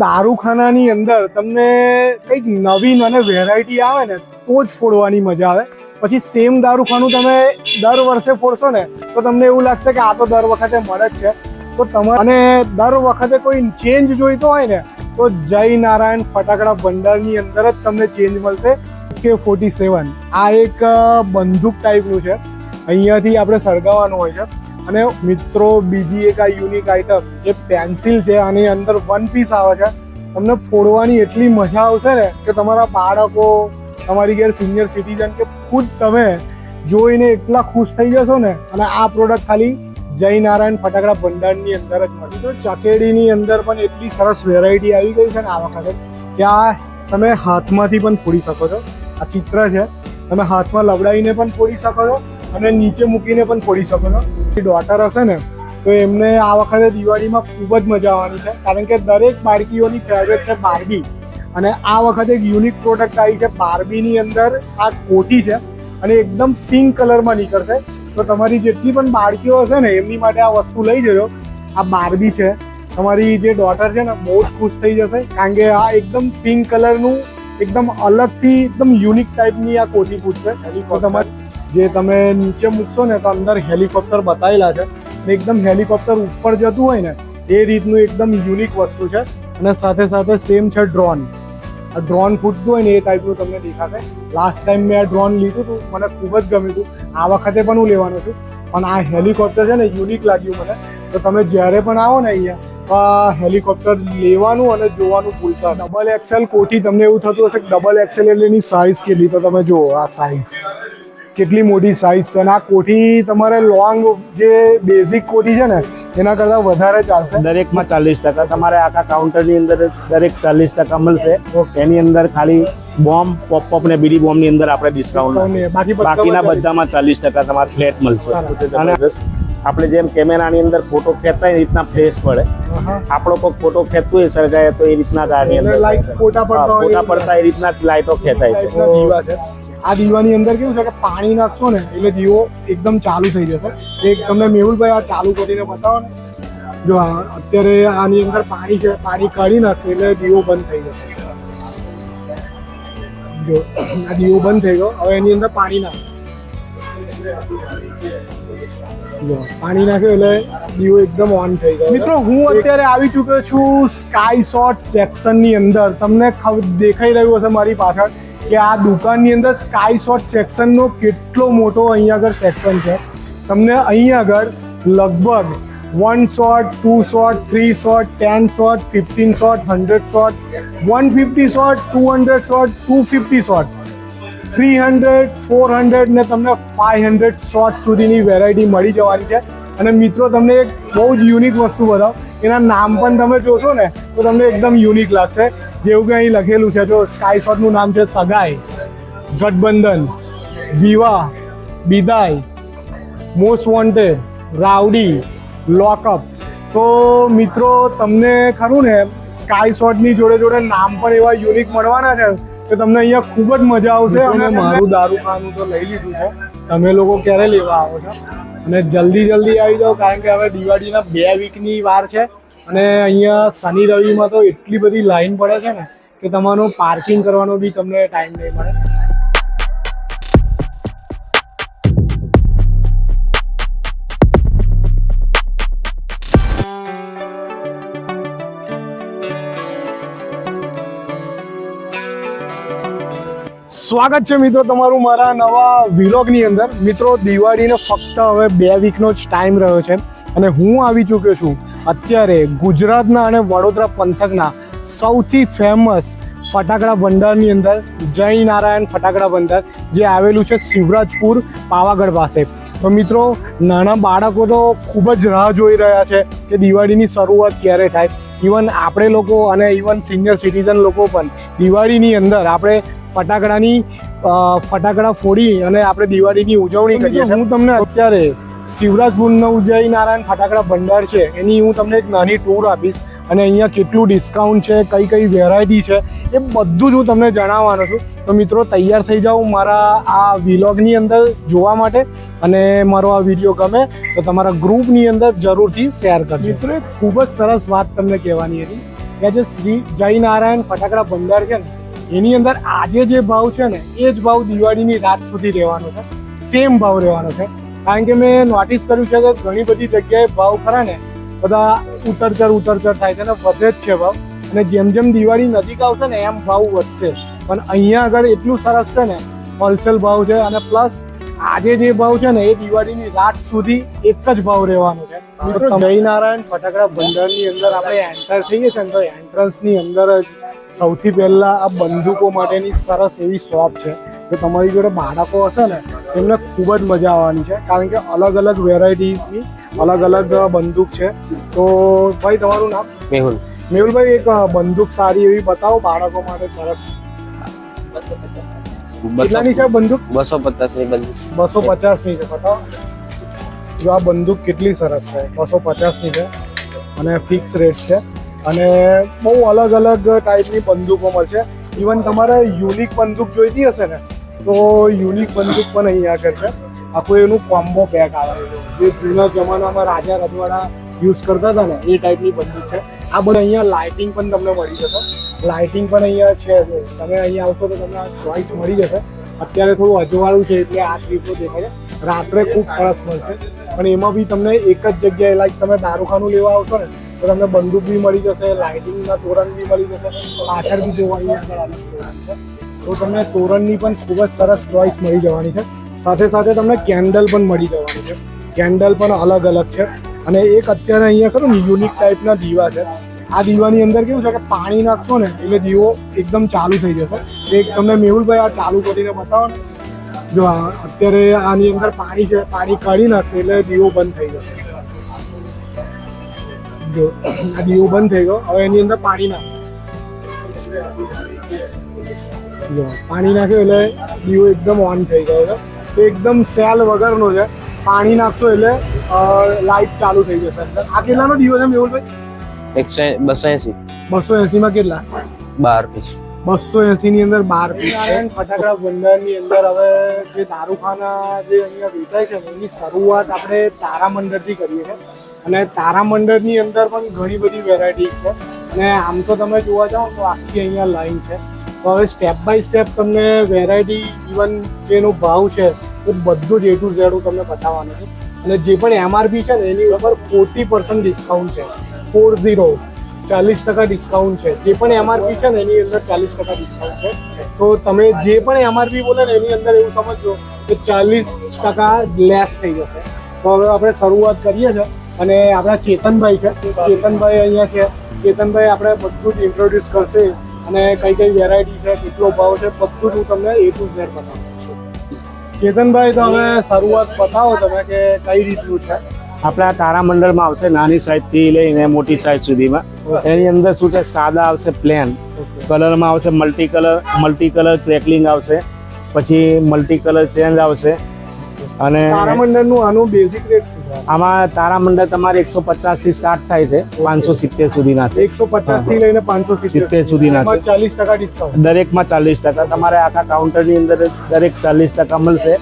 દારૂખાનાની અંદર તમને કંઈક નવીન અને વેરાયટી આવે ને, તો જ ફોડવાની મજા આવે. પછી સેમ દારૂખાનું તમે દર વર્ષે ફોડશો ને, તો તમને એવું લાગશે કે આ તો દર વખતે મળે જ છે. તો તમારે દર વખતે કોઈ ચેન્જ જોઈતો હોય ને, તો જય નારાયણ ફટાકડા ભંડારની અંદર જ તમને ચેન્જ મળશે. કે ફોર્ટી સેવન આ એક બંદૂક ટાઈપનું છે. અહીંયાથી આપણે સળગાવવાનું હોય છે. અને મિત્રો, બીજી એક આ યુનિક આઈટમ જે પેન્સિલ છે, આની અંદર વન પીસ આવે છે. તમને ફોડવાની એટલી મજા આવશે ને કે તમારા બાળકો, તમારી ઘેર સિનિયર સિટીઝન કે ખુદ તમે જોઈને એટલા ખુશ થઈ જશો ને, અને આ પ્રોડક્ટ ખાલી જય નારાયણ ફટાકડા ભંડારની અંદર જ મળશે. તો ચકેડીની અંદર પણ એટલી સરસ વેરાયટી આવી ગઈ છે ને આ વખતે કે આ તમે હાથમાંથી પણ ફોડી શકો છો. આ ચિત્ર છે. તમે હાથમાં લવડાવીને પણ ફોડી શકો છો. અને નીચે મૂકીને પણ ફોડી શકો છો. ડોટર હશે ને, તો એમને આ વખતે દિવાળીમાં ખૂબ જ મજા આવવાની છે. કારણ કે દરેક બાળકીઓની ફેવરેટ છે બાર્બી અને આ વખતે એક યુનિક પ્રોડક્ટ આવી છે બાર્બીની અંદર આ કોટી છે અને એકદમ પિંક કલરમાં નીકળશે. તો તમારી જેટલી પણ બાળકીઓ હશે ને, એમની માટે આ વસ્તુ લઈ જજો. આ બાર્બી છે. તમારી જે ડોટર છે ને, બહુ જ ખુશ થઈ જશે. કારણ કે આ એકદમ પિંક કલરનું એકદમ અલગથી, એકદમ યુનિક ટાઈપની આ કોટી પૂછશે. તમારે જે તમે નીચે મૂકશો ને તો અંદર હેલિકોપ્ટર બતાવેલા છે ને એકદમ હેલિકોપ્ટર ઉપર જતું હોય ને, એ રીતનું એકદમ યુનિક વસ્તુ છે. અને સાથે સાથે સેમ છે ડ્રોન આ ડ્રોન ફૂટતું હોય ને એ ટાઈપનું તમને દેખાશે. લાસ્ટ ટાઈમ મેં આ ડ્રોન લીધું હતું, મને ખૂબ જ ગમ્યું હતું. આ વખતે પણ હું લેવાનો છું. પણ આ હેલિકોપ્ટર છે ને યુનિક લાગ્યું મને. તો તમે જ્યારે પણ આવો ને અહીંયા હેલિકોપ્ટર લેવાનું અને જોવાનું ભૂલતા ડબલ એક્સેલ કોઠી તમને એવું થતું હશે કે ડબલ એક્સેલ એટલે એની સાઇઝ કેટલી? તો તમે જુઓ આ સાઇઝ કેટલી મોટી સાઇઝ છે અને આ કોઠી તમારે લોંગ જે બેઝિક કોઠી છે ને એના કરતાં વધારે ચાલશે? દરેકમાં ચાલીસ ટકા. તમારે આખા કાઉન્ટરની અંદર દરેક ચાલીસ ટકા મળશે. એની અંદર ખાલી બોમ્બ પોપઅપ ને બીડી બોમ્બની અંદર આપણે ડિસ્કાઉન્ટ બાકીના બધામાં ચાલીસ ટકા તમારે ફ્લેટ મળશે. અને આપણે જેમ કેમેરાની અંદર ફોટો ખેંચતા હોય એ રીતના ફ્રેશ પડે. આપણો કોઈ ફોટો ખેંચતું હોય સળગાય તો એ રીતના ગાડી અંદર ફોટા પડતા એ રીતના લાઈટો ખેંચાય છે. આ દીવાની અંદર કેવું છે કે પાણી નાખશો ને એટલે દીવો એકદમ ચાલુ થઈ જશે. એક તમને મેહુલભાઈ આ ચાલુ કરીને બતાવો ને. જો અત્યારે આની અંદર પાણી છે પાણી કાઢી નાખશે એટલે દીવો બંધ થઈ જશે. જો આ દીવો બંધ થઈ ગયો. હવે એની અંદર પાણી નાખ. જો પાણી નાખ્યું એટલે દીવો એકદમ ઓન થઈ ગયો. મિત્રો હું અત્યારે આવી ચૂક્યો છું સ્કાય શોટ સેક્શનની અંદર. તમને દેખાઈ રહ્યું હશે મારી પાછળ. કે આ દુકાનની અંદર સ્કાય શોટ સેક્શનનો કેટલો મોટો અહીંયા આગળ સેક્શન છે. તમને અહીંયા આગળ લગભગ one shot two shot three shot ten shot fifteen shot hundred shot one fifty shot two hundred shot two fifty shot three hundred four hundred ને તમને ફાઇવ હંડ્રેડ શોટ સુધીની વેરાયટી મળી જવાની છે. અને મિત્રો તમને એક બહુ જ યુનિક વસ્તુ બતાવો. એના નામ પણ તમે જોશો ને તો તમને એકદમ યુનિક લાગશે. જેવું કે અહીં લખેલું છે જો સ્કાય શોટનું નામ છે સગાઈ ગઠબંધન વિવાહ બિદાય મોસ્ટ વોન્ટેડ રાવડી લોકઅપ તો મિત્રો તમને ખરું ને સ્કાય શોટની જોડે જોડે નામ પણ એવા યુનિક મળવાના છે કે તમને અહીંયા ખૂબ જ મજા આવશે અને મારું દારૂ ખાનું તો લઈ લીધું છે. તમે લોકો ક્યારે લેવા આવો છો? અને જલ્દી જલ્દી આવી જાઓ, કારણ કે હવે દિવાળીના બે વીકની વાર છે અને અહીંયા શનિ રવિમાં તો એટલી બધી લાઈન પડે છે ને કે તમારું પાર્કિંગ કરવાનો બી તમને ટાઈમ નહીં મળે. સ્વાગત છે મિત્રો તમારું મારા નવા વિલોગની અંદર. મિત્રો, દિવાળીને ફક્ત હવે બે વીકનો જ ટાઈમ રહ્યો છે અને હું આવી ચૂક્યો છું અત્યારે ગુજરાતના અને વડોદરા પંથકના સૌથી ફેમસ ફટાકડા ભંડારની અંદર, જય નારાયણ ફટાકડા ભંડાર, જે આવેલું છે શિવરાજપુર પાવાગઢ પાસે. તો મિત્રો, નાના બાળકો તો ખૂબ જ રાહ જોઈ રહ્યા છે કે દિવાળીની શરૂઆત ક્યારે થાય. ઇવન આપણે લોકો અને ઇવન સિનિયર સિટીઝન લોકો પણ દિવાળીની અંદર આપણે ફટાકડાની ફટાકડા ફોડી અને આપણે દિવાળીની ઉજવણી કરીએ છીએ. હું તમને અત્યારે શિવરાજપુરનો ઉજય નારાયણ ફટાકડા ભંડાર છે એની હું તમને એક નાની ટૂર આપીશ. અને અહીંયા કેટલું ડિસ્કાઉન્ટ છે કઈ કઈ વેરાયટી છે એ બધું જ હું તમને જણાવવાનો છું. તો મિત્રો તૈયાર થઈ જાઓ મારા આ વિલોગની અંદર જોવા માટે. અને મારો આ વીડિયો ગમે તો તમારા ગ્રુપની અંદર જરૂરથી શેર કરજો. મિત્રો એક ખૂબ જ સરસ વાત તમને કહેવાની હતી કે જે શ્રી જય નારાયણ ફટાકડા ભંડાર છે ને એની અંદર આજે જે ભાવ છે ને, એ જ ભાવ દિવાળીની રાત સુધી રહેવાનો છે. સેમ ભાવ રહેવાનો છે. કારણ કે મેં નોટિસ કર્યું છે કે ઘણી બધી જગ્યાએ ભાવ ખરા ને, બધા ઉતરચર ઉતરચર થાય છે ને, વધે જ છે ભાવ. અને જેમ જેમ દિવાળી નજીક આવશે ને, એમ ભાવ વધશે. પણ અહીંયા આગળ એટલું સરસ છે ને હોલસેલ ભાવ છે અને પ્લસ આજે જે ભાવ છે ને એ દિવાળીની રાત સુધી એક જ ભાવ રહેવાનો છે. મિત્રો જય નારાયણ ફટાકડા બંદરની અંદર આપણે એન્ટર થઈએ છીએ ને તો એન્ટ્રન્સની અંદર જ સૌથી પહેલા આ બંદૂકો માટેની સરસ એવી શોપ છે. કે તમારી જોડે બાળકો હશે ને એમને ખૂબ જ મજા આવવાની છે. કારણ કે અલગ અલગ વેરાયટીઝની અલગ અલગ બંદૂક છે. તો ભાઈ તમારું નામ? મેહુલ. મેહુલભાઈ એક બંદૂક સારી એવી બતાવો બાળકો માટે સરસ. કેટલાની છે બંદૂક? બસો પચાસની બંદૂક. બસો પચાસની છે બતાવો. જો આ બંદૂક કેટલી સરસ છે. બસો પચાસની છે અને ફિક્સ રેટ છે. અને બહુ અલગ અલગ ટાઈપની બંદૂકો મળશે ઇવન તમારે યુનિક બંદૂક જોઈતી હશે ને તો યુનિક બંદૂક પણ અહીંયા આગળ છે. આખું એનું કોમ્બો પેક આવે છે. જે જૂના જમાનામાં રાજા રજવાડા યુઝ કરતા હતા ને એ ટાઈપની બંદૂક છે. આ બધું અહીંયા લાઇટિંગ પણ તમને મળી જશે. લાઇટિંગ પણ અહીંયા છે તમે અહીંયા આવશો તો તમને ચોઈસ મળી જશે. અત્યારે થોડું અજવાળું છે એટલે આ ટ્રીપો દેખાય. છે રાત્રે ખૂબ સરસ મળશે. પણ એમાં બી તમને એક જ જગ્યાએ લાઈક તમે દારૂખાનું લેવા આવશો ને, તો તમને બંદૂક બી મળી જશે લાઇટિંગના તોરણ બી મળી જશે, પાછળ બી જોવાની તો તમને તોરણની પણ ખૂબ જ સરસ ચોઈસ મળી જવાની છે. સાથે સાથે તમને કેન્ડલ પણ મળી જવાની છે. કેન્ડલ પણ અલગ અલગ છે. અને એક અત્યારે અહીંયા ખરું યુનિક ટાઈપના દીવા છે. આ દીવાની અંદર કેવું છે કે પાણી નાખશો ને એટલે દીવો એકદમ ચાલુ થઈ જશે. એક તમને મેહુલભાઈ આ ચાલુ કરીને બતાવો ને જો અત્યારે આની અંદર પાણી છે, પાણી કાઢી નાખશે એટલે દીવો બંધ થઈ જશે. જો, આ દીવો બંધ થઈ ગયો. હવે એની અંદર પાણી નાખ. જો, પાણી નાખ્યું એટલે દીવો એકદમ ઓન થઈ ગયો છે. તો એકદમ સેલ વગરનો છે. પાણી નાખશો એટલે લાઇટ ચાલુ થઈ જશે અંદર. આ કેટલાનો દીવો છે મેહુલભાઈ? એકસો બસો એસી. બસો એસીમાં કેટલા? બાર પીસ બસો એસી ની અંદર બાર પીસ ફટાકડા બંદરની અંદર હવે જે દારૂખાના જે અહીંયા વેચાય છે એની શરૂઆત આપણે તારામંડળથી કરીએ છીએ. અને તારામંડળની અંદર પણ ઘણી બધી વેરાયટીઝ છે. અને આમ તો તમે જોવા જાઓ તો આખી અહીંયા લાઈન છે. તો હવે સ્ટેપ બાય સ્ટેપ તમને વેરાયટી ઇવન જેનો ભાવ છે એ બધું જ એ ટુ ઝેડ હું તમને બતાવવાનું છું. અને જે પણ એમઆરપી છે ને એની ઉપર ફોર્ટી પર્સન્ટ ડિસ્કાઉન્ટ છે. ફોર ઝીરો ચાલીસ ટકા ડિસ્કાઉન્ટ છે. જે પણ એમઆરપી છે ને, એની અંદર ચાલીસ ટકા ડિસ્કાઉન્ટ છે. તો તમે જે પણ એમઆરપી બોલે ને, એની અંદર એવું સમજો કે ચાલીસ ટકા લેસ થઈ જશે. તો હવે આપણે શરૂઆત કરીએ છીએ અને આપણા ચેતનભાઈ છે. ચેતનભાઈ અહીંયા છે. ચેતનભાઈ, આપણે બધું જ ઇન્ટ્રોડ્યુસ કરશે અને કઈ કઈ વેરાયટી છે, કેટલો ભાવ છે, બધું જ હું તમને એ ટુ ઝેડ બતાવું ચેતનભાઈ, તો હવે શરૂઆત બતાવો તમે કે કઈ રીતનું છે? આપણા તારામંડળમાં આવશે નાની સાઈઝથી લઈને મોટી સાઈઝ સુધીમાં. એની અંદર શું છે? સાદા આવશે પ્લેન કલરમાં આવશે multi colour multi colour crackling આવશે. પછી મલ્ટી કલર ચેન્જ આવશે. અને તારામંડળનું આનું બેઝિક રેટ શું આમાં તારામંડળ તમારે એકસો પચાસથી સ્ટાર્ટ થાય છે પાંચસો સિત્તેર સુધીના છે. એકસો પચાસથી લઈને પાંચસો સિત્તેર સુધીના છે. ચાલીસ ટકા ડિસ્કાઉન્ટ દરેકમાં ચાલીસ ટકા. તમારે આખા કાઉન્ટરની અંદર દરેક ચાલીસ ટકા મળશે.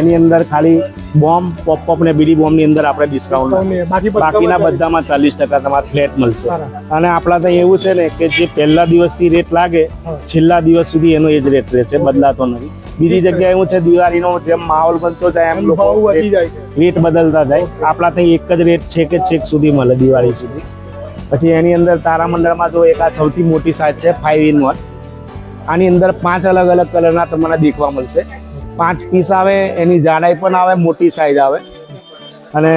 એની અંદર ખાલી બોમ્બ પોપઅપ ને બીડી બોમ્બની અંદર આપણે ડિસ્કાઉન્ટ બાકી બાકીના બધામાં બધામાં ચાલીસ ટકા તમારે ફ્લેટ મળશે. અને આપણા ત્યાં એવું છે ને કે જે પહેલા દિવસથી રેટ લાગે છેલ્લા દિવસ સુધી એનો એ જ રેટ રહે છે. બદલાતો નથી. બીજી જગ્યાએ એવું છે દિવાળીનો જેમ માહોલ બનતો જાય એમ એમ લોકો વધી જાય છે. રેટ બદલતા જાય. આપણા ત્યાં એક જ રેટ છે કે છેક સુધી મળે દિવાળી સુધી. પછી એની અંદર તારામંડળમાં જો એક આ સૌથી મોટી સાઇઝ છે ફાઇવ ઇન વન આની અંદર પાંચ અલગ અલગ કલરના તમને દેખવા મળશે. પાંચ પીસ આવે એની જાડાઈ પણ આવે મોટી સાઇઝ આવે. અને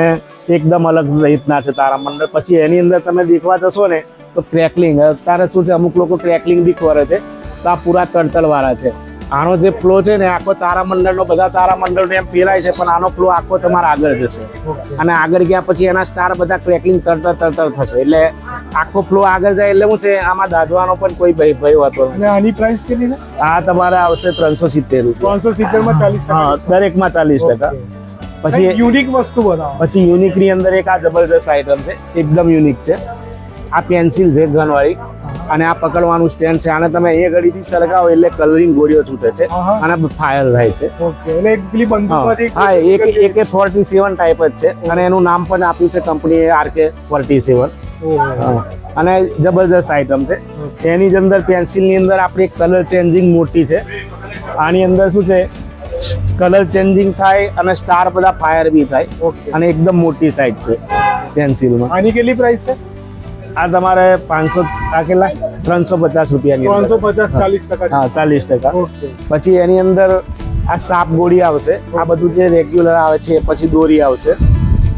એકદમ અલગ રીતના છે તારામંડળ. પછી એની અંદર તમે દેખવા જશો ને તો ક્રેકલિંગ અત્યારે શું છે અમુક લોકો ક્રેકલિંગ બી કરે છે. તો આ પૂરા તળતળવાળા છે. આનો જે ફ્લો છે ને આખો તારામંડળનો બધા તારામંડળ એમ પેરાય છે પણ આનો ફ્લો આખો તમારે આગળ જશે. અને આગળ ગયા પછી એના સ્ટાર બધા ક્રેકલિંગ તરતર તરતર થશે. એટલે આખો ફ્લો આગળ જાય એટલે શું છે આમાં દાજવાનો પણ કોઈ ભય ભય હતો. અને આની પ્રાઇસ કેટલી છે? આ તમારે આવશે ત્રણસો સિત્તેર ત્રણસો સિત્તેરમાં ચાલીસ હા દરેકમાં ચાલીસ ટકા. પછી યુનિક વસ્તુ બનાવો. પછી યુનિકની અંદર એક આ જબરદસ્ત આઈટમ છે એકદમ યુનિક છે. આ પેન્સિલ છે ગન વાળી અને આ પકડવાનું સ્ટેન્ડ છે. આને તમે એ ઘડીથી સળગાવો એટલે કલરિંગ ગોળીઓ છૂટે છે. અને ફાયર થાય છે. હા એક એકે ફોર્ટી સેવન ટાઈપ જ છે. અને એનું નામ પણ આપ્યું છે કંપનીએ આરકે ફોર્ટી સેવન અને જબરજસ્ત આઈટમ છે. એની જ અંદર પેન્સિલની અંદર આપણી કલર ચેન્જિંગ મોટી છે. આની અંદર શું છે? કલર ચેન્જિંગ થાય અને સ્ટાર બધા ફાયર બી થાય. અને એકદમ મોટી સાઈઝ છે પેન્સિલમાં આની કેટલી પ્રાઇસ છે? આ તમારે પાંચસો આ કેટલા ત્રણસો પચાસ રૂપિયાની ત્રણસો પચાસ ચાલીસ ટકા હા ચાલીસ ટકા. પછી એની અંદર આ સાપ ગોળી આવશે. આ બધું જે રેગ્યુલર આવે છે પછી દોરી આવશે.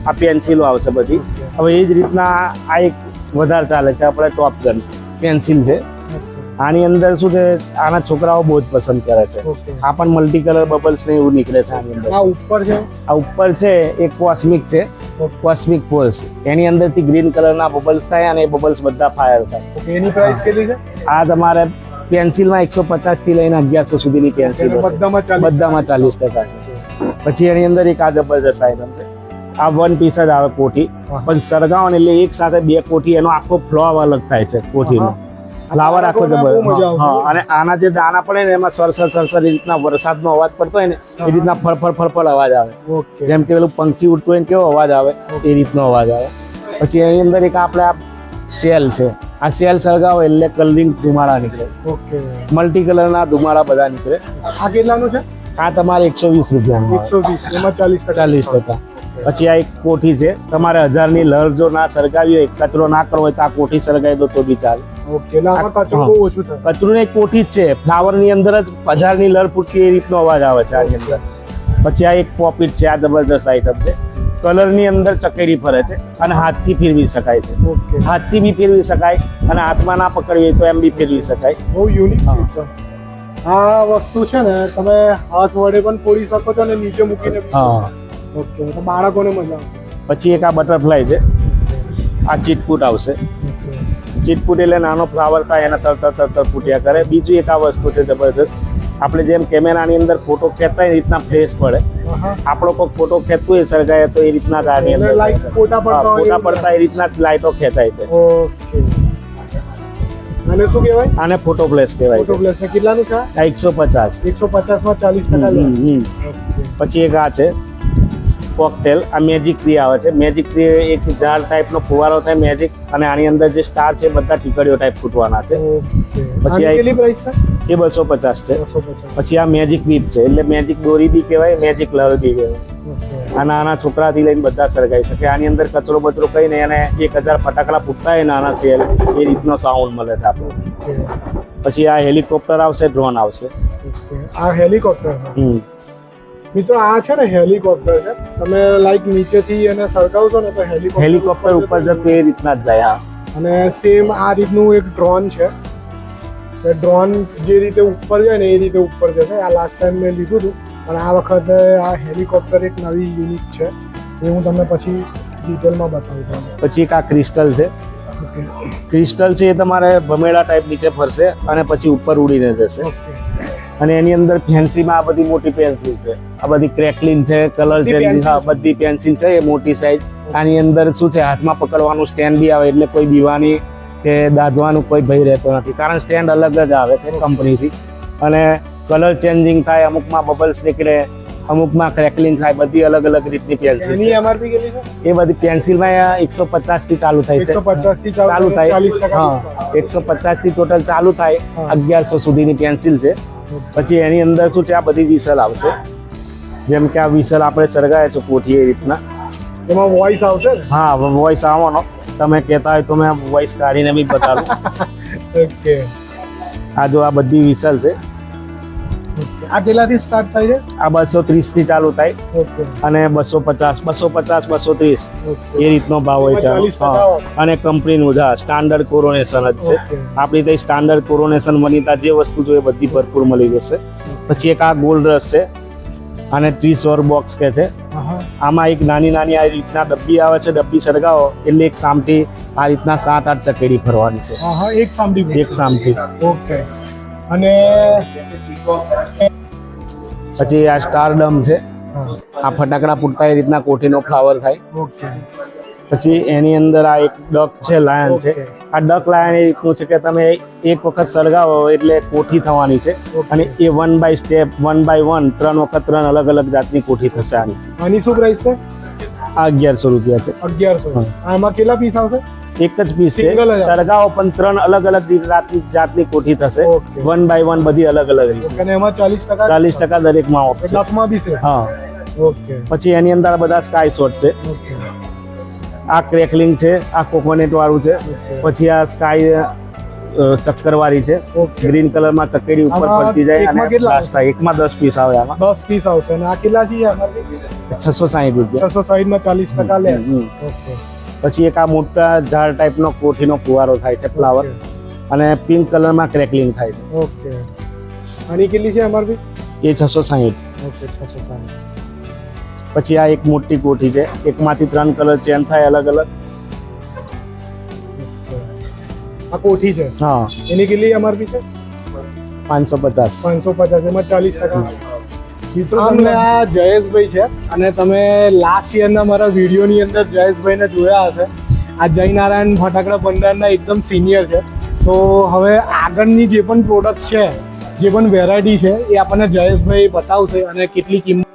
આ પેન્સિલો આવશે બધી. હવે એ જ રીતના આ એક વધારે ચાલે છે આપણે ટોપ ગન પેન્સિલ છે. આની અંદર શું છે આના છોકરાઓ બહુ જ પસંદ કરે છે. આ પણ મલ્ટી કલર બબલ્સ ને એવું નીકળે છે આની અંદર. આ ઉપર છે? આ ઉપર છે એક કોસ્મિક છે. કોસ્મિક પોલ્સ એની અંદરથી ગ્રીન કલરના બબલ્સ થાય અને એ બબલ્સ બધા ફાયર થાય. એની પ્રાઇસ કેટલી છે? આ તમારે પેન્સિલમાં એકસો પચાસથી લઈને અગિયારસો સુધીની પેન્સિલ બધામાં ચાલીસ ટકા. છે. પછી એની અંદર એક આ જબરજસ્ત આઈટમ છે. આ વન પીસ જ આવે કોઠી. પણ સળગાવો એટલે એક સાથે બે કોઠી એનો આખો ફ્લો અલગ થાય છે કોઠીનો. જબરજસ્ત આવશે. હા અને આના જે દાણા પડે ને એમાં સરસર સરસર રીતના વરસાદનો અવાજ પડતો હોય ને એ રીતના ફળફળ ફળફળ અવાજ આવે. જેમ કે પેલું પંખી ઉડતું હોય ને કેવો અવાજ આવે એ રીતનો અવાજ આવે. પછી એની અંદર એક આપણે આ સેલ છે. આ સેલ સળગાવો એટલે કલરિંગ ધુમાડા નીકળે. ઓકે. મલ્ટી કલરના ધુમાડા બધા નીકળે. આ કેટલાનું છે? આ તમારે એકસો વીસ રૂપિયાનું એકસો વીસ એમાં ચાલીસ ચાલીસ ટકા. પછી આ એક કોઠી છે. તમારે હજારની લહેર જો ના સળગાવી હોય કચરો ના કરવો હોય તો આ કોઠી સળગાવી દો તો બી ચાલે. કચરો એક કોઠી જ છે. ફ્લાવરની અંદર જ હજારની લર પૂરતી એ રીતનો અવાજ આવે છે આની અંદર. પછી આ એક પોપિટ છે આ જબરદસ્ત આઈટમ છે. કલરની અંદર ચકેડી ફરે છે અને હાથથી ફેરવી શકાય છે. હાથથી બી ફેરવી શકાય અને હાથમાં ના પકડવી તો એમ બી ફેરવી શકાય. બહુ યુનિક. છે આ વસ્તુ છે ને તમે હાથ વડે પણ ફોડી શકો છો અને નીચે મૂકીને હા. ઓકે તો બાળકોને મજા પછી એક આ બટરફ્લાય છે. આ ચીટકૂટ આવશે. ચીટપુટ એટલે નાનો ફ્લાવર થાય એના તરતર તરતર ફૂટ્યા કરે. બીજું એક આ વસ્તુ છે જબરદસ્ત. આપણે જેમ કેમેરાની અંદર ફોટો ખેંચતા એ રીતના ફ્રેશ પડે. આપણો કોઈ ફોટો ખેંચતું હોય સળગાય તો એ રીતના ગાડી અંદર. ફોટા પડતા એ રીતના લાઇટો લાઈટો ખેંચાય છે. અને શું કહેવાય? આને ફોટો પ્લેસ કહેવાય ફોટો પ્લેસ કેટલાનું છે? આ એકસો પચાસ. એકસો પચાસમાં ચાલીસ ટકા લેસ ઓકે પછી એક આ છે. કોકટેલ આ મેજિક ટ્રી આવે છે. મેજિક ટ્રી એક ઝાડ ટાઈપનો ફુવારો થાય મેજિક અને આની અંદર જે સ્ટાર છે બધા ટીકડીઓ ટાઈપ ફૂટવાના છે. પછી આ કેટલી પ્રાઇસ છે? એ બસો પચાસ છે. પછી આ મેજિક વીપ છે એટલે મેજિક દોરી બી કહેવાય મેજિક લહર બી કહેવાય. આ નાના છોકરાથી લઈને બધા સળગાઈ શકે. આની અંદર કચરો બચરો કઈ નહીં અને એક હજાર ફટાકડા ફૂટતા હોય નાના સેલ એ રીતનો સાઉન્ડ મળે છે આપણે પછી આ હેલિકોપ્ટર આવશે ડ્રોન આવશે. આ હેલિકોપ્ટર. મિત્રો આ છે ને હેલિકોપ્ટર છે. તમે લાઈક નીચેથી એને સળગાવશો ને તો હેલિકોપ્ટર હેલિકોપ્ટર ઉપર જતું એ રીતના જ જાય અને સેમ આ રીતનું એક ડ્રોન છે. ડ્રોન જે રીતે ઉપર જાય ને એ રીતે ઉપર જશે. આ લાસ્ટ ટાઈમ મેં લીધું હતું પણ આ વખતે આ હેલિકોપ્ટર એક નવી યુનિક છે. એ હું તમને પછી ડિટેલમાં બતાવું છું પછી એક આ ક્રિસ્ટલ છે. ક્રિસ્ટલ છે એ તમારે ભમેડા ટાઈપ નીચે ફરશે અને પછી ઉપર ઉડીને જશે. ઓકે અને એની અંદર ફેન્સીમાં આ બધી મોટી પેન્સિલ છે. આ બધી ક્રેકલિન છે કલર છે. બધી પેન્સિલ છે એ મોટી સાઈઝ આની અંદર શું છે હાથમાં પકડવાનું સ્ટેન્ડ બી આવે એટલે કોઈ બીવાની કે દાદવાનું કોઈ ભય રહેતો નથી. કારણ સ્ટેન્ડ અલગ જ આવે છે કંપનીથી અને કલર ચેન્જિંગ થાય અમુકમાં બબલ્સ નીકળે અમુકમાં ક્રેકલિંગ થાય બધી અલગ અલગ રીતની પેન્સિલ એની એમઆરપી કેટલી છે? એ બધી પેન્સિલમાં એકસો પચાસથી ચાલુ થાય છે. એકસો પચાસથી ચાલુ થાય. હા. એકસો પચાસથી ટોટલ ચાલુ થાય. અગિયારસો સુધીની પેન્સિલ છે. પછી એની અંદર શું છે? આ બધી વિસલ આવશે. જેમ કે આ વિસલ આપણે સળગાય છે કોઠી એ રીતના. એમાં વોઇસ આવશે હા વોઇસ આવવાનો. તમે કહેતા હોય તો મેં વોઇસ કાઢીને બી બતાવું. ઓકે આ જો આ બધી વિસલ છે. આ કેટલાથી સ્ટાર્ટ થાય છે? આ બસો ત્રીસથી ચાલુ થાય. અને બસો પચાસ બસો પચાસ બસો ત્રીસ. એ રીતનો ભાવ હોય છે. એમાં 40% હા. off. અને કંપનીનું જ સ્ટાન્ડર્ડ કોરોનેશન જ છે. આપણી ત્યાં સ્ટાન્ડર્ડ કોરોનેશન વનિતા જે વસ્તુ જોઈએ બધી ભરપૂર મળી જશે. પછી એક આ ગોલ્ડ રસ છે. આને ત્રીસ ઓર બોક્સ કે છે. આમાં એક નાની નાની આ રીતના ડબ્બી આવે છે ડબ્બી સળગાવો એટલે એક સામટી આ રીતના સાત આઠ ચકેડી ફરવાની છે. એક સામટી એક સામટી. ઓકે. અને પછી આ સ્ટારડમ છે. આ ફટાકડા ફૂટતા એ રીતના કોઠીનો ફ્લાવર થાય. પછી એની અંદર આ એક ડક છે લાયન છે. આ ડક લાયન એ રીતનું છે કે તમે એક વખત સળગાવો એટલે કોઠી થવાની છે. અને એ one by step one by one ત્રણ વખત ત્રણ અલગ અલગ જાતની કોઠી થશે આની. આની શું પ્રાઇસ છે? આ અગિયારસો રૂપિયા છે. અગિયારસો. આમાં કેટલા પીસ આવશે? એક જ પીસ છે. સળગાવો પણ ત્રણ અલગ અલગ જાતની જાતની કોઠી થશે. વન બાય વન બધી અલગ અલગ રીતે અને એમાં ચાલીસ ટકા ચાલીસ ટકા દરેકમાં ઓફ છે. ડકમાં બી છે. હા. ઓકે પછી એની અંદર બધા સ્કાય શોટ છે. આ ક્રેકલિંગ છે આ કોકોનેટ વાળું છે. પછી આ સ્કાય ચક્કરવાળી છે. ગ્રીન ગ્રીન કલરમાં ચકેડી ઉપર પડતી જાય અને લાસ્ટ થાય એકમાં દસ પીસ આવે આમાં. દસ પીસ આવશે. અને આ કેટલા છે? છસો સાહીઠ રૂપિયા. છસો સાઈડમાં ચાલીસ ટકા લેસ ઓકે પછી એક આ મોટા ઝાડ ટાઈપનો કોઠીનો ફુવારો થાય છે ફ્લાવર. અને પિંક કલરમાં ક્રેકલિંગ થાય છે. ઓકે આની કેટલી છે અમાર બી એ છસો સાહીઠ. ઓકે છસો સાઈઠ પછી આ એક મોટી કોઠી છે એકમાંથી ત્રણ કલર ચેન થાય અલગ અલગ. આ કોઠી છે? હા. એની કેટલી અમાર બી છે? પાંચસો પચાસ. પાંચસો પચાસ એમાં ચાલીસ ટકા મિત્રો તમને આ જયેશભાઈ છે અને તમે લાસ્ટ યરના મારા વિડીયોની અંદર જયેશભાઈને જોયા હશે. આ જયનારાયણ ફટાકડા ભંડારના એકદમ સિનિયર છે. તો હવે આગળની જે પણ પ્રોડક્ટ છે જે પણ વેરાયટી છે એ આપણને જયેશભાઈ બતાવશે અને કેટલી કિંમત.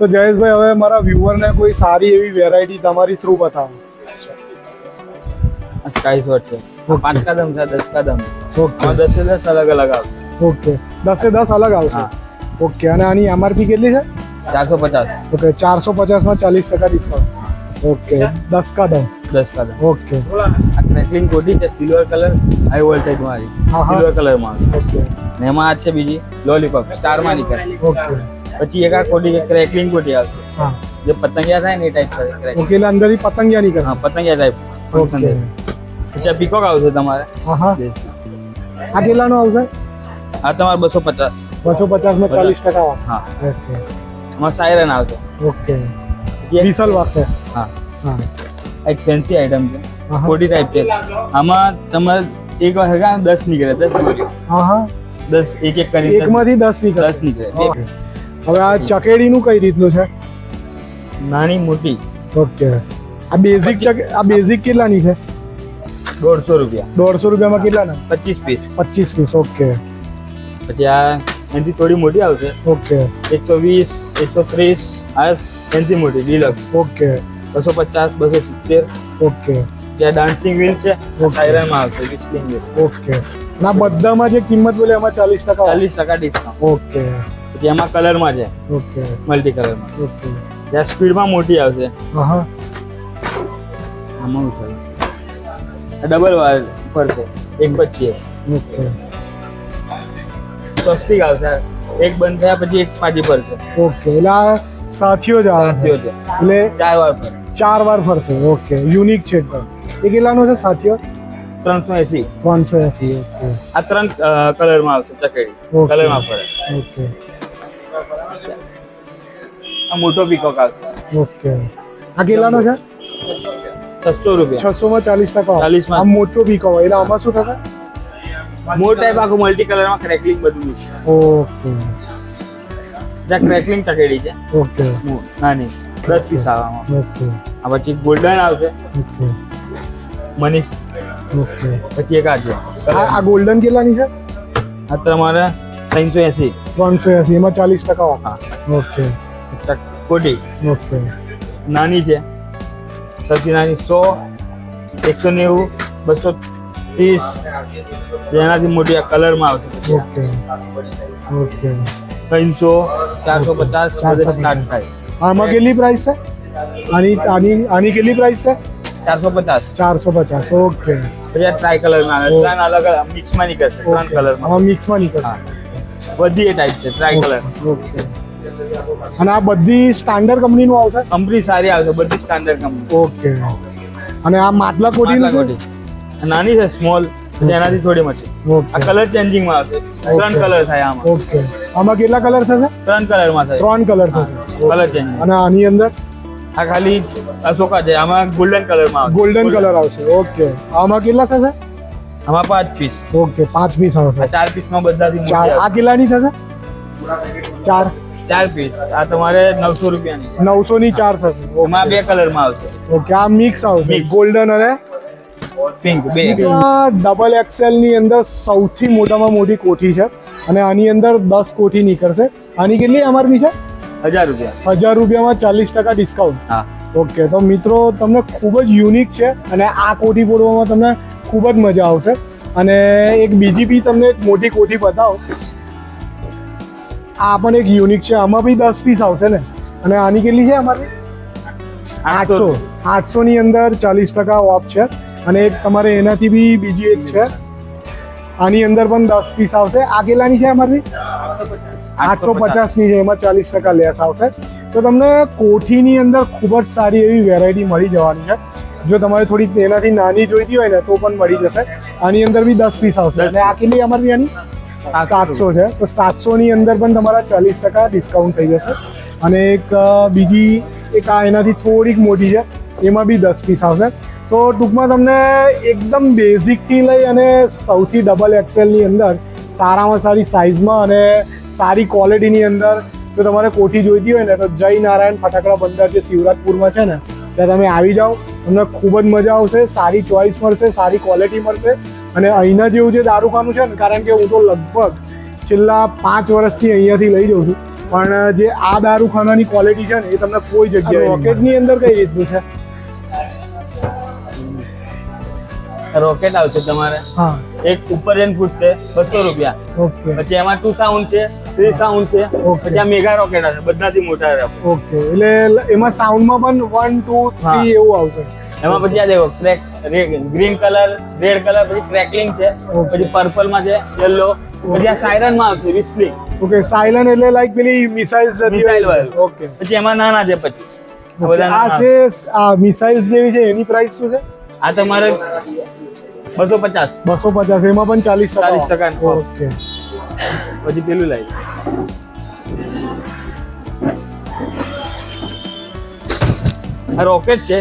તો જયેશભાઈ હવે મારા વ્યુઅરને કોઈ સારી એવી વેરાયટી તમારી થ્રુ બતાવો. સ્કાય શોટ છે. પાંચ કદમ છે દસ કદમ. ઓકે દસે દસ અલગ અલગ આવશે. ઓકે દસે દસ અલગ આવશે. ઓકે અને આની એમઆરપી કેટલી છે? ચારસો પચાસ. ઓકે ચારસો પચાસમાં ચાલીસ ટકા ડિસ્કાઉન્ટ ઓકે દસ કા દમ દસ કદમ ઓકે. આ ક્રેકલિંગ કોટી છે સિલ્વર કલર હાઈ વોલ્ટેજ મારી. સિલ્વર કલરમાં. ઓકે. ને એમાં આ છે બીજી લોલીપોપ સ્ટારમાં નીકળે ઓકે. પછી એક આ કોટી ક્રેકલિંગ કોટી આવશે. હા. જે પતંગિયા થાય ને એ ટાઈપ કરે. ઓકે એટલે અંદરથી પતંગિયા નીકળે હા પતંગિયા ટાઈપ ઓકે. પછી આ પીકોક આવશે તમારે. હા હા. આ કેટલાનો આવશે? આ તમારે બસો પચાસ. બસો પચાસમાં ચાલીસ ટકા હા. ઓકે એમાં સાયરન આવશે ઓકે એક- વિસલ વાગશે હા. હા. એક ફેન્સી આઈટમ છે. કોટી ટાઈપ છે. આમાં તમારે એક વાર દસ નીકળે દસ નીકળે હા હા. દસ એક એક કરી એકમાંથી દસ નીકળે. દસ નીકળે. હવે આ ચકેડીનું કઈ રીતનું છે? નાની મોટી. ઓકે આ બેઝિક ચક આ બેઝિક કેટલાની છે? દોઢસો રૂપિયા. દોઢસો રૂપિયામાં કેટલાના? પચીસ પીસ પચીસ પીસ ઓકે પછી આ એનથી થોડી મોટી આવશે. ઓકે. એકસો વીસ એકસો ત્રીસ આ એનથી મોટી ડિલક્સ. ઓકે. બસો પચાસ બસો સિત્તેર ઓકે ત્યાં ડાન્સિંગ વ્હીલ છે. સાયરનમાં આવશે વિસ્લિંગ વ્હીલ ઓકે. ના બધામાં જે કિંમત બોલે એમાં ચાલીસ ટકા ચાલીસ ટકા ડિસ્કાઉન્ટ ઓકે. પછી એમાં કલરમાં છે. ઓકે. મલ્ટી કલરમાં ઓકે ત્યાં સ્પીડમાં મોટી આવશે. હા આમાં આમાં ડબલ વાર છે. એક પચીસ. ઓકે. સ્વસ્તિક આવશે. એક બંધ થયા પછી એક પાછી ફરશે. ઓકે એટલે આ સાથીઓ જ આવે છે. સાથીઓ છે એટલે ચાર વાર પર ચાર વાર ફરશે. ઓકે યુનિક છે એકદમ. એ કેટલાનો છે સાથીઓ? ત્રણસો એસી. ત્રણસો એસી ઓકે. આ ત્રણ કલરમાં આવશે ચકેડી. કલરમાં ફરે. ઓકે. આ મોટો પીકોક આવશે. ઓકે. આ કેટલાનો છે? છસો રૂપિયા. છસો માં ચાલીસ ટકા. ચાલીસમાં. મોટો બીકો હોય. એટલે આમાં શું થશે? મોર ટાઈપ આખું મલ્ટી કલરમાં ક્રેકલિંગ બધું છે. ઓકે જ્યાં ક્રેકલિંગ તકેડી છે. ઓકે નાની. દસ પીસ આવવામાં ઓકે આ પછી ગોલ્ડન આવશે. Okay money. ઓકે પછી એક આ છે. આ ગોલ્ડન કેટલાની છે? આ તમારે ત્રણસો એસી. ત્રણસો એસી. એમાં ચાલીસ ટકા. હા. ઓકે કોટી. ઓકે નાની છે. સૌથી નાની સો એકસો નેવું બસો ત્રીસ. જેનાથી મોટી આ કલરમાં આવશે ઓકે. ઓકે. ત્રણસો ચારસો પચાસ સ્ટાર્ટ. થાય. આમાં કેટલી પ્રાઇસ છે? આની આની આની કેટલી પ્રાઇસ છે? ચારસો પચાસ. ચારસો પચાસ. ઓકે. પછી ટ્રાય કલરમાં આવે. ત્રણ અલગ અલગ મિક્સમાં નીકળશે ત્રણ કલરમાં મિક્સમાં નીકળશે. બધી એ ટાઈપ છે ટ્રાય કલર ઓકે. અને આ બધી સ્ટાન્ડર્ડ કંપનીનું આવશે? કંપની સારી આવશે બધી સ્ટાન્ડર્ડ કંપની ઓકે. અને આ માટલા કોટીનું છે? કોટી. નાની છે સ્મોલ એનાથી થોડી મોટી. આ કલર ચેન્જિંગમાં આવશે. ત્રણ કલર થાય આમાં. ઓકે આમાં કેટલા કલર થશે? ત્રણ કલરમાં થાય. ત્રણ કલર થશે. કલર ચેન્જિંગ અને આની અંદર? આ ખાલી અશોકા છે. આમાં ગોલ્ડન કલરમાં આવશે. ગોલ્ડન કલર આવશે. ઓકે આમાં કેટલા થશે? આમાં પાંચ પીસ ઓકે પાંચ પીસ આવશે. ચાર ચાર પીસમાં બધાથી ચાર. આ. કેટલાની થશે? ચાર. ચાર પીસ આ તમારે નવસો રૂપિયાની. નવસો ની ચાર થશે. એમાં બે કલરમાં આવશે. ઓકે આ મિક્સ આવશે. ગોલ્ડન અને પિંક બે ડબલ એક્સેલની અંદર સૌથી મોટામાં મોટી કોઠી છે અને આની અંદર દસ કોઠી નીકળશે. આની કેટલી એમઆરપી છે? હજાર રૂપિયા. હજાર રૂપિયામાં ચાલીસ ટકા ડિસ્કાઉન્ટ હા. ઓકે તો મિત્રો તમને ખૂબ જ યુનિક છે અને આ કોઠી ફોડવામાં તમને ખૂબ જ મજા આવશે. અને એક બીજી બી તમને એક મોટી કોઠી બતાવો. આ પણ એક યુનિક છે. આમાં બી દસ પીસ આવશે ને? અને આની કેટલી છે અમારી? આઠસો. આઠસો. ની અંદર ચાલીસ ટકા ઓફ છે. અને એક તમારે એનાથી બી બીજી એક છે. આની અંદર પણ દસ પીસ આવશે. આ કેટલાની છે અમારી? આઠસો પચાસની છે. એમાં ચાલીસ ટકા લેસ આવશે. તો તમને કોઠીની અંદર ખૂબ જ સારી એવી વેરાયટી મળી જવાની છે. જો તમારે થોડી એનાથી નાની જોઈતી હોય ને તો પણ મળી જશે. આની અંદર બી દસ પીસ આવશે. અને આ કેટલી અમારી આની? સાતસો. છે. તો સાતસોની અંદર પણ તમારા ચાલીસ ટકા ડિસ્કાઉન્ટ થઈ જશે. અને એક બીજી એક આ એનાથી થોડીક મોટી છે. એમાં બી દસ પીસ આવશે. તો ટૂંકમાં તમને એકદમ બેઝિકથી લઈ અને સૌથી ડબલ એક્સેલની અંદર સારામાં સારી સાઇઝમાં અને સારી ક્વોલિટીની અંદર જો તમારે કોઠી જોઈતી હોય ને તો જય નારાયણ ફટાકડા બંદર જે શિવરાજપુરમાં છે ને ત્યાં તમે આવી જાઓ. તમને ખૂબ જ મજા આવશે સારી ચોઈસ મળશે સારી ક્વોલિટી મળશે. અને અહીંના જેવું જે દારૂખાનું છે ને કારણ કે હું તો લગભગ છેલ્લા પાંચ વર્ષથી અહીંયાથી લઈ જાઉં છું. પણ જે આ દારૂખાનાની ક્વોલિટી છે ને એ તમને કોઈ જગ્યાએ રોકેટની અંદર કઈ રીતનું છે? રોકેટ આવશે તમારે. એક ઉપર જઈને ફૂટશે બસો રૂપિયા. પછી એમાં ટુ સાઉન્ડ છે થ્રી સાઉન્ડ છે પછી આ મેગા રોકેટ આવશે બધાથી મોટા ઓકે. એટલે એમાં સાઉન્ડમાં પણ વન ટુ થ્રી એવું આવશે. એમાં પછી આ દેખો crack green colour red colour પછી ક્રેકલિંગ છે પછી પર્પલમાં છે યલો પછી આ સાયરનમાં આવશે વિસ્લિંગ ઓકે સાયલન એટલે લાઈક પેલી મિસાઇલ વાળું. ઓકે. પછી એમાં નાના છે પછી. આ છે આ મિસાઇલ્સ જેવી છે એની પ્રાઇસ શું છે? આ તમારે બસો પચાસ. બસો પચાસ એમાં પણ ચાલીસ ચાલીસ ટકા ઓકે પછી પેલું લાવી આ રોકેટ છે.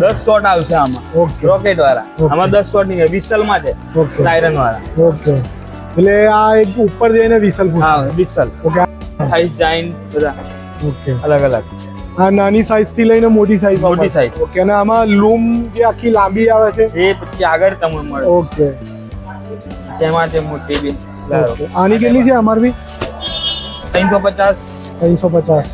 દસ શોટ આવશે આમાં. ઓકે. રોકેટ વાળા. આમાં દસ શોટ નહીં વિસલમાં છે સાયરન વાળા. ઓકે. એટલે આ એક ઉપર જઈને વિસલ હા વિસલ. ઓકે. સાઈઝ જાઈન બધા. ઓકે. અલગ અલગ. આ નાની સાઈઝથી લઈને મોટી સાઈઝ મોટી સાઈઝ ઓકે અને આમાં લૂમ જે આખી લાંબી આવે છે. એ પછી આગળ તમને મળે. ઓકે તેમાં છે મોટી બી. આની કેટલી છે અમાર બી? ત્રણસો પચાસ. ત્રણસો પચાસ.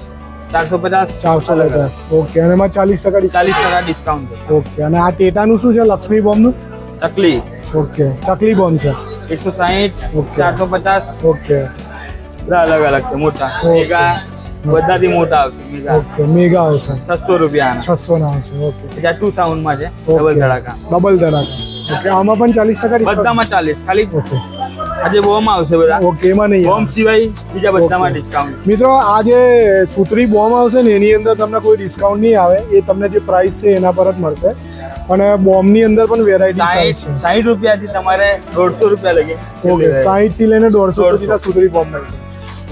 ચારસો પચાસ. ચારસો પચાસ. ઓકે અને એમાં ચાલીસ ટકા ચાલીસ ટકા ડિસ્કાઉન્ટ ઓકે અને આ ટેટાનું શું છે? લક્ષ્મી બોમ્બનું ચકલી. ઓકે ચકલી બોમ્બ છે. એકસો સાહીઠ. ચારસો પચાસ. ઓકે અલગ અલગ છે મોટા બધાથી મોટા આવશે મેગા. ઓકે મેગા આવશે. છસો રૂપિયા છસો ના આવશે ઓકે. પછી આ ટુ સાઉન્ડમાં છે ડબલ ધડાકા. ડબલ ધડાકા. ઓકે આમાં પણ ચાલીસ ટકા બધામાં ચાલીસ ખાલી ઓકે. આજે બોમ આવશે બધા. ઓકે એમાં નહીં બોમ સિવાય બીજા બધામાં ડિસ્કાઉન્ટ મિત્રો આજે સુતરી બોમ્બ આવશે ને એની અંદર તમને કોઈ ડિસ્કાઉન્ટ નહીં આવે. એ તમને જે પ્રાઇસ છે એના પર જ મળશે. અને બોમ્બની અંદર પણ વેરાયટી સાહીઠ રૂપિયાથી તમારે દોઢસો રૂપિયા લગી. ઓકે સાહીઠથી લઈને દોઢસો દોઢસો. સુધીના સુતરી બોમ્બ મળશે.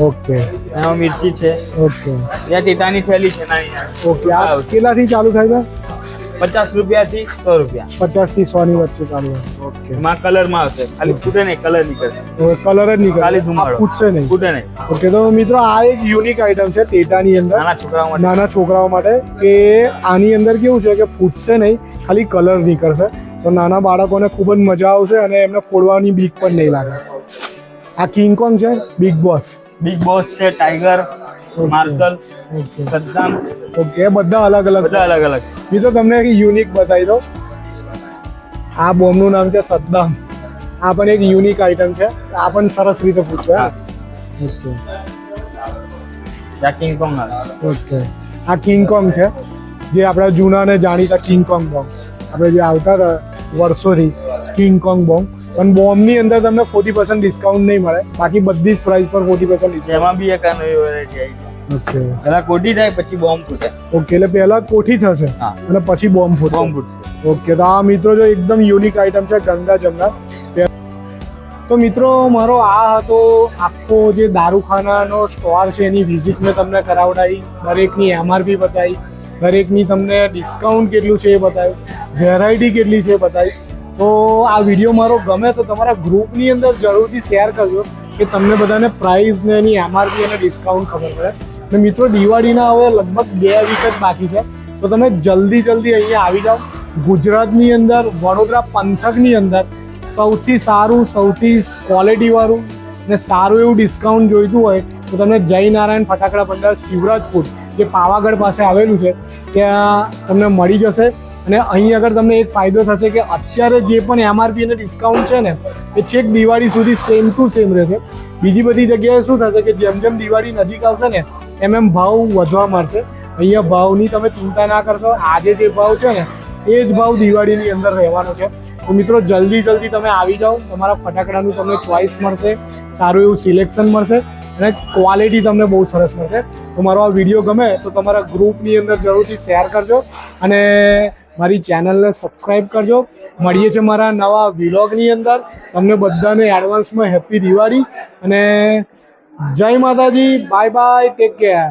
ઓકે. એમાં મિર્ચી છે. ઓકે. ત્યાં ટેટાની થેલી છે નાની ઓકે. આ કેટલાથી ચાલુ થાય છે? પચાસ રૂપિયાથી સો રૂપિયા. પચાસથી સો ની વચ્ચે ચાલુ ઓકે. એમાં કલરમાં આવશે. ખાલી ફૂટે નહીં કલર નીકળશે કલર જ નીકળે. ખાલી ધુમાડો. ફૂટશે નહીં. ફૂટે નહીં. ઓકે તો મિત્રો આ એક યુનિક આઈટમ છે ટેટાની અંદર. નાના છોકરાઓ માટે. નાના છોકરાઓ માટે કે આની અંદર કેવું છે કે ફૂટશે નહીં ખાલી કલર નીકળશે. તો નાના બાળકોને ખૂબ જ મજા આવશે અને એમને ફોડવાની બીક પણ નહીં લાગે. આ કિંગકોંગ છે બિગ બોસ. બિગ બોસ છે ટાઈગર માર્શલ સદ્દામ ઓકે બધા અલગ અલગ બધા અલગ અલગ મિત્રો તમને એક યુનિક બતાવી દો આ બોમ્બનું નામ છે સદ્દામ. આ પણ એક યુનિક આઈટમ છે. આ પણ સરસ રીતે પૂછે ઓકે ત્યાં કિંગકોંગ ઓકે આ કિંગકોંગ છે. જે આપણા જૂના અને જાણીતા કિંગકોંગ બોમ્બ આપણે જે આવતા હતા વર્ષોથી કિંગકોંગ બોમ્બ પણ બોમ્બની અંદર તમને ફોર્ટી પર્સન્ટ ડિસ્કાઉન્ટ નહીં મળે. બાકી બધી જ પ્રાઇસ પર ફોર્ટી પર્સન્ટ એમાં બી એક નવી વેરાયટી આવી ઓકે. પેલા કોઠી થાય પછી બોમ્બ ફૂટે. ઓકે એટલે પહેલા કોઠી થશે અને પછી બોમ્બ ફૂટશે. બોમ્બ ફૂટશે. ઓકે તો આ મિત્રો જો એકદમ યુનિક આઈટમ છે ગંગા જમના તો મિત્રો મારો આ હતો આખો જે દારૂખાનાનો સ્ટોર છે એની વિઝિટ મેં તમને કરાવડાવી. દરેકની એમઆરપી બતાવી. દરેકની તમને ડિસ્કાઉન્ટ કેટલું છે એ બતાવ્યું વેરાયટી કેટલી છે એ બતાવી. તો આ વીડિયો મારો ગમે તો તમારા ગ્રુપની અંદર જરૂરથી શેર કરજો કે તમને બધાને પ્રાઇસ ને એની એમઆરપી અને ડિસ્કાઉન્ટ ખબર પડે. ને મિત્રો, દિવાળીના હવે લગભગ બે વીક જ બાકી છે. તો તમે જલ્દી જલ્દી અહીંયા આવી જાઓ. ગુજરાતની અંદર, વડોદરા પંથકની અંદર સૌથી સારું, સૌથી ક્વોલિટીવાળું ને સારું એવું ડિસ્કાઉન્ટ જોઈતું હોય તો તમને જય નારાયણ ફટાકડા ભંડાર શિવરાજપુર, જે પાવાગઢ પાસે આવેલું છે, ત્યાં તમને મળી જશે. અને અહીં આગળ તમને એક ફાયદો થશે કે અત્યારે જે પણ એમઆરપી અને ડિસ્કાઉન્ટ છે ને, એ છેક દિવાળી સુધી સેમ ટુ સેમ રહેશે. બીજી બધી જગ્યાએ શું થશે કે જેમ જેમ દિવાળી નજીક આવશે ને, એમ એમ ભાવ વધવા મળશે અહીંયા ભાવની તમે ચિંતા ના કરશો. આજે જે ભાવ છે ને, એ જ ભાવ દિવાળીની અંદર રહેવાનો છે. તો મિત્રો, જલ્દી જલ્દી તમે આવી જાઓ. તમારા ફટાકડાનું તમને ચોઇસ મળશે, સારું એવું સિલેક્શન મળશે અને ક્વોલિટી તમને બહુ સરસ મળશે. તો મારો આ વીડિયો ગમે તો તમારા ગ્રુપની અંદર જરૂરથી શેર કરજો અને મારી ચેનલને સબસ્ક્રાઈબ કરજો. મળીએ છીએ મારા નવા વિલોગની અંદર. તમને બધાને એડવાન્સમાં હેપી દિવાળી. અને જય માતાજી. Bye bye take care